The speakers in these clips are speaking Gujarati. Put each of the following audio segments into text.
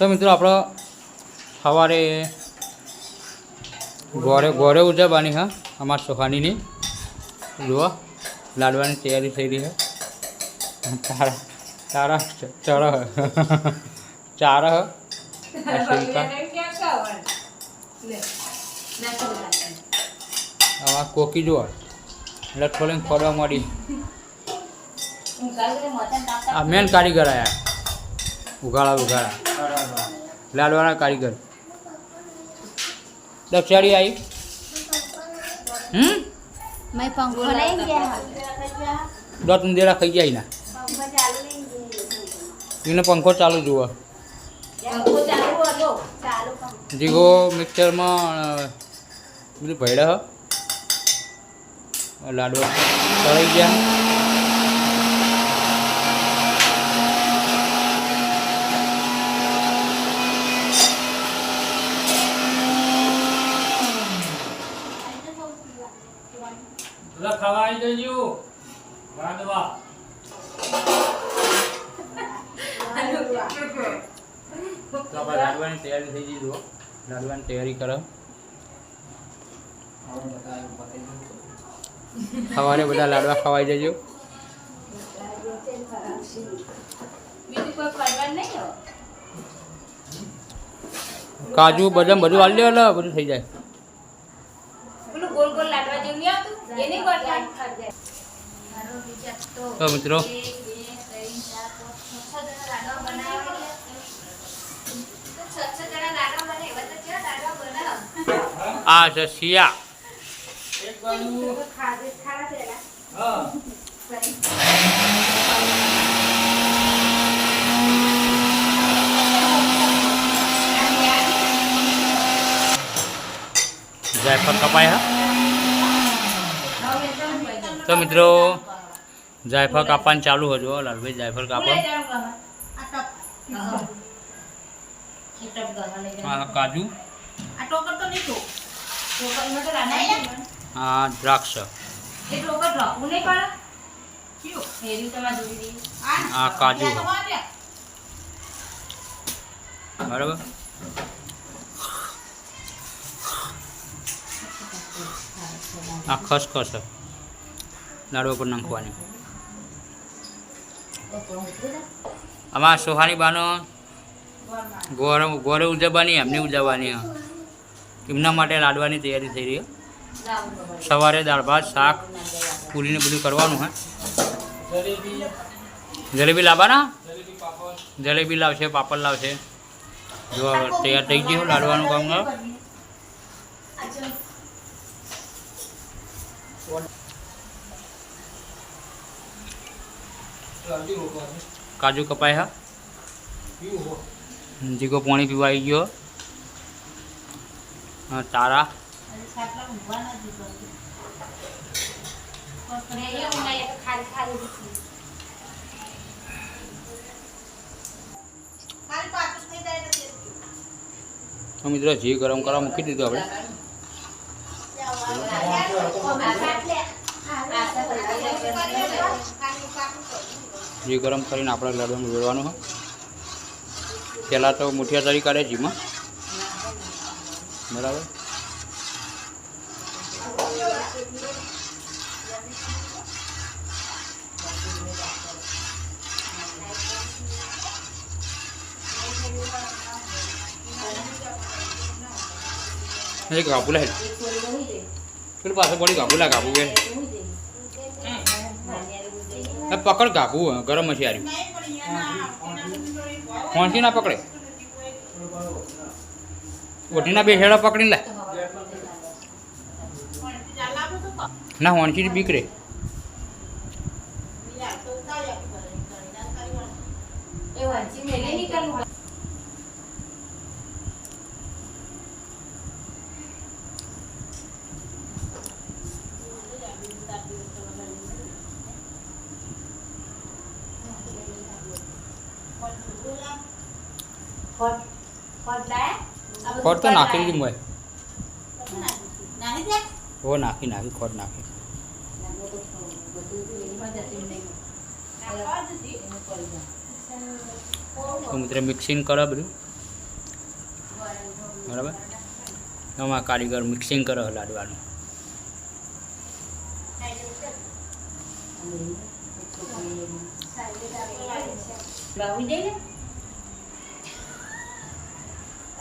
તો મિત્રો આપણો સવારે ગોરે ગોરે ઉજવવાની હા. અમારા સોહાનીની. જુઓ લાડવાની તૈયારી થઈ રહી છે. તારા તારા ચર. ચાર. હ આ શિલ્પા. આમાં કોકી જુઓ. લઠ્ઠો લઈને ફરવા મળી આ મેન કારીગર આયા. ઉઘાડા ઉઘાડા. લાડવાના કારીગર. દક્ષાળી આવી હમ? દોત ઉંદેડા ખાઈ ગયા એના. એનો પંખો ચાલુ જુઓ જીગો મિક્સરમાં બધું ભેડા લાડવા ચડાઈ ગયા. તો આપણે લાડવાની તૈયારી થઈ જઈ જુઓ. લાડવાની તૈયારી કરો. ખાવાને બધા લાડવા ખવાઈ જજો. કાજુ બદામ બધું આવી એટલે બધું થઈ જાય. તો મિત્રો આ છે શિયા જાયફળ કપાય હા તો મિત્રો જાયફળ કાપવાનું ચાલુ હજુ લાલભાઈ જાયફળ કાપો. આ કાજુ. હા દ્રાક્ષ. હા કાજુ. બરાબર? આ ખસખસ લાડવા પર નાખવાની. આમાં સોહાની બાનો ગોર ગોરે ઉજવવાની, એમને ઉજવવાની. એમના માટે લાડવાની તૈયારી થઈ રહી સવારે દાળ ભાત, શાક, પૂરીને બધું કરવાનું, હે. જલેબી લાવવાના? જલેબી લાવશે, પાપડ લાવશે. જો તૈયાર થઈ ગયું, લાડવાનું કામ કાજુ કપાય હા? જીગો પાણી પીવા આવી ગયો. હા, તારા? મિત્રો ઘી ગરમ કરવા મૂકી દીધું આપણે. ઘી ગરમ કરીને આપણે લાડવાનું, વેળવાનું હોય પહેલાં તો મુઠિયા તરી કાઢે ઘીમાં બરાબર? એ ગાબુ લાય પેલું પાસે પડી ગાબુ લા, ગાબુ કે એ પકડ ગાબુ ગરમ યાર. ફોનથી ના પકડે. ઓટીના બે હેડા પકડી લે. ના હોનથી બીક રે ખોટ તો નાખી દીધી મોય હો નાખી નાખી ખોટ નાખી તો મિત્ર મિક્સિંગ કરો બધું બરાબર એમાં કારીગર મિક્સિંગ કરો લાડવાનું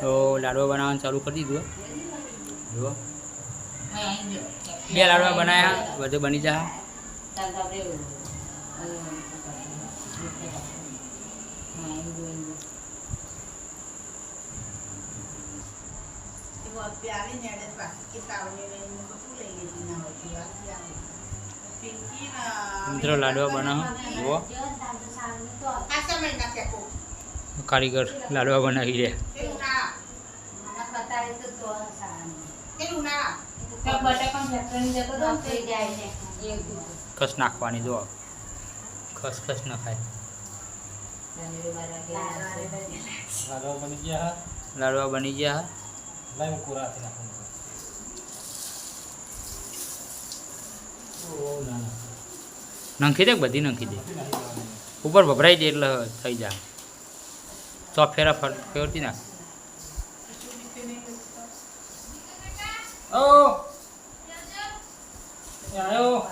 તો લાડવા બનાવવાનું ચાલુ કરી દીધું. જુઓ. બે લાડવા બનાવ્યા બધું બની જા. મિત્રો લાડવા બનાવો. જુઓ. કારીગર લાડવા બનાવી રહ્યા. ખસ નાખવાની જો ખસ ખસ નખાય લાડવા બની ગયા હા. લાડવા બની ગયા ના ના. નંખી દે બધી નંખી દે. ઉપર ભભરાઈ જાય એટલે થઈ જાય. તો ફેરા ફર ફેરતી નાખ. ઓ આયો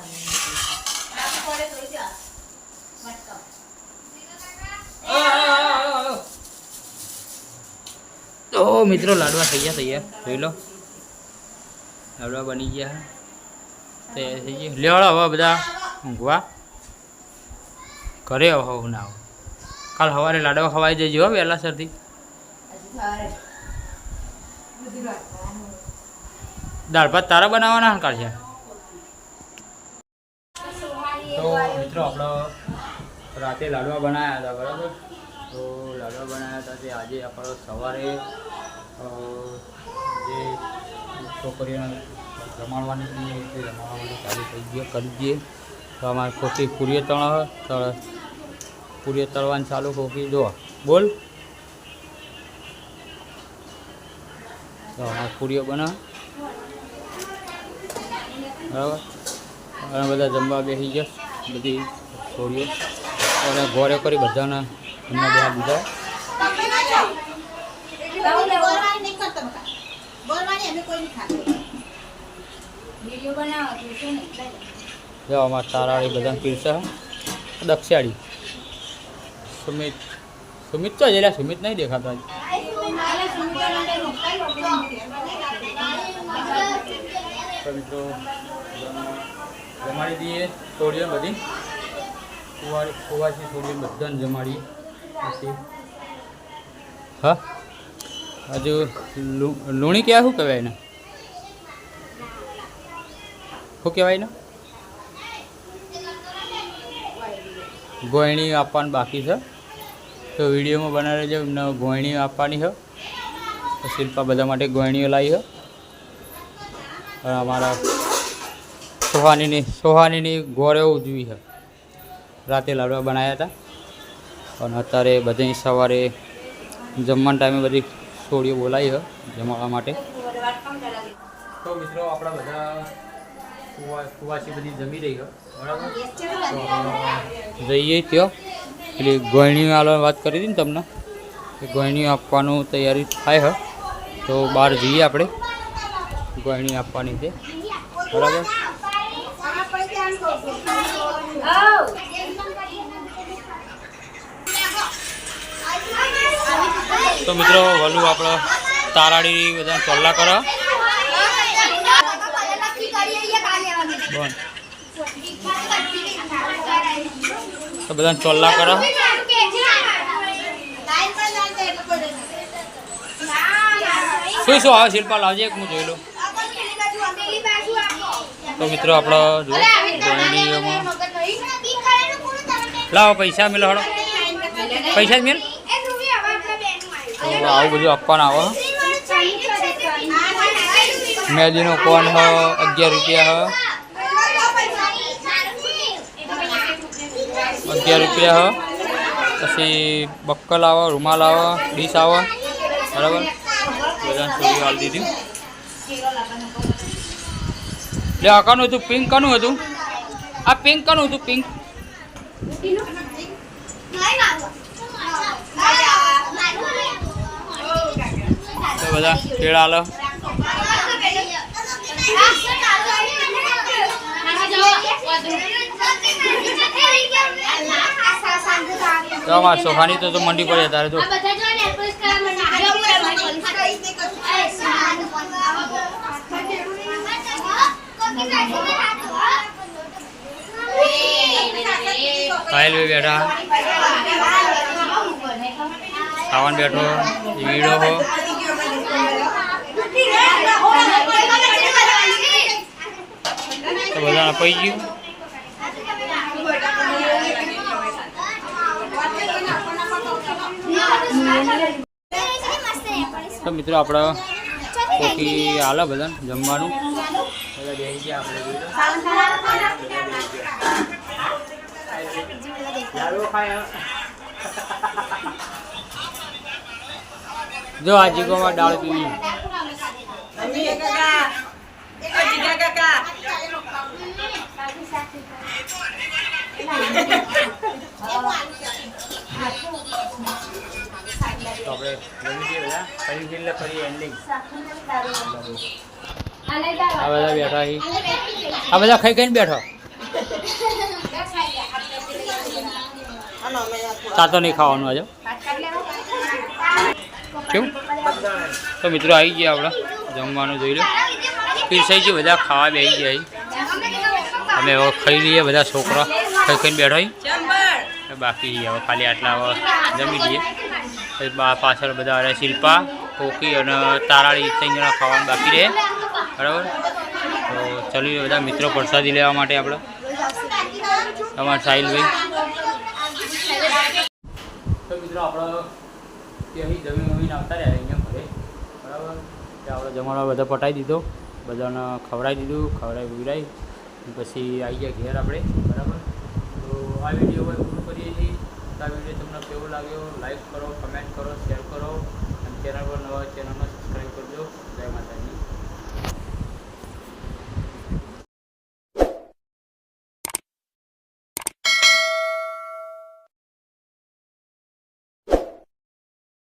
તો મિત્રો લાડવા થઈ ગયા તૈયાર જોઈ લો લાડવા બની ગયા તૈયાર થઈ ગયા લેવાડો હવે બધા ઊંઘવા ઘરે આવો ના આવો કાલ સવારે લાડવા ખવાઈ જજો હો વહેલા સરથી દાળ ભાત તારા બનાવવાના ને કાઢ્યા તો મિત્રો આપણો રાતે લાડવા બનાવ્યા હતા બરાબર? તો લાડવા બનાવ્યા હતા તે આજે આપણો સવારે અ, જે છોકરીઓને જમાડવાની હતી તે જમાડવાનું ચાલુ થઈ ગયો કરી દઈએ. તો અમારે ખોટી પૂરીઓ તળ તળ પૂરીઓ તળવાની ચાલુ ખોકી જો બોલ. તો અમારે પૂરીઓ બનાવ બરાબર? અને બધા જમવા બેસી ગયા. બધી છોડીઓ અને ગોળે કરી બધાને એમને બધા દીધા. તારાળી બધા પીરસા. દક્ષાળી સુમિત. સુમિત તો જરા સુમિત નહીં દેખાતા. મિત્રો જમાડી દઈએ છોડીઓ બધી. કુવારી કુવાસી છોડીઓ બધાને જમાડીએ. પછી હા? હજુ લુણી ક્યાં શું કહેવાય એને? શું કહેવાય ને ગોયણી આપવાનું બાકી છે. તો વિડીયોમાં બનાવે છે એમને ગોયણી આપવાની છે. શિલ્પા બધા માટે ગોયણીઓ લાવી છે. અમારા સોહાનીની સોહાનીની ગોળે ઉજવી છે રાતે લાડવા બનાવ્યા હતા. અને અત્યારે બધી સવારે જમવાના ટાઈમે બધી છોડીઓ બોલાવી છે જમવા માટે. તો મિત્રો આપણા બધા કુવાસી બધી જમી રહી બરાબર? જઈએ ત્યાં. એટલે ગોયણી આલવાની વાત કરી હતી ને તમને? કે ગોયણી આપવાનું તૈયારી થાય છે તો બહાર જઈએ આપણે. ગોયણી આપવાની છે. બરાબર? તો મિત્રો વલું આપણે તારાડી બધા ચોલ્લા કરો. તો બધા ચોલ્લા કરો. શું શું આવે શિલ્પા? લાવજે એક હું જોઈ લઉં. તો મિત્રો આપણા જો લાવો પૈસા મેલો હળો. પૈસા જ મેલ તો આવું બધું આપવાનું આવે મેદીનો કોન હ, અગિયાર રૂપિયા હ. અગિયાર રૂપિયા હ. પછી બક્કલ આવે, રૂમાલ આવે, ડીશ આવે. બરાબર? બધાને છોડી વાળી દીધી. લે, આ હતું? પિંક કાનું હતું? આ પિંક કાનું હતું? પિંક. બધા. કેળા લો તો અમારા સોફાની તો તો મંડી પડે તારે તો સાહેલ ભાઈ બેઠા. સાવન બેઠો. વીડો હો તો બધાને અપાઈ ગયું? તો મિત્રો આપણે કોફી હાલે જમવાનું. બધા આપણે જો આ જીગોમાં દાળ પીવી. તો આપણે ફરી એન્ડિંગ આ બધા બેઠા અહીં આ બધા ખાઈ ખાઈને બેઠો સાતો નહીં ખાવાનું આજે કેવું તો મિત્રો આવી ગયા આપણે. જમવાનું જોઈ લો પીરસાઈ ગયું બધા ખાવા બેસી ગયા અમે ખાઈ લઈએ બધા છોકરા. ખાઈ ખાઈને બેઠા બાકી હવે ખાલી આટલા હવે જમી લઈએ. પાછળ બધા અરે શિલ્પા કોકી અને તારાળી ત્રણ જણા ખાવાનું બાકી રહે. બરાબર? તો ચલી બધા મિત્રો પ્રસાદી લેવા માટે આપણે. તમારા સાહિલભાઈ. તો મિત્રો આપણે ત્યાંથી જમીન વમીન આવતા રહ્યા અહીંયા ઘરે. બરાબર? આપણે જમવાનો બધા પટાવી દીધો. બધાને ખવડાવી દીધું ખવડાવી પીવડાવી પછી આવી ગયા ઘેર આપણે. બરાબર? આ વીડિયો હોય પૂરું કરીએ છીએ. તો આ વીડિયો તમને કેવો લાગ્યો? લાઈક કરો કમેન્ટ કરો શેર કરો. અને ચેનલ પર નવા ચેનલમાં સબસ્ક્રાઈબ કરજો. જય માતાજી.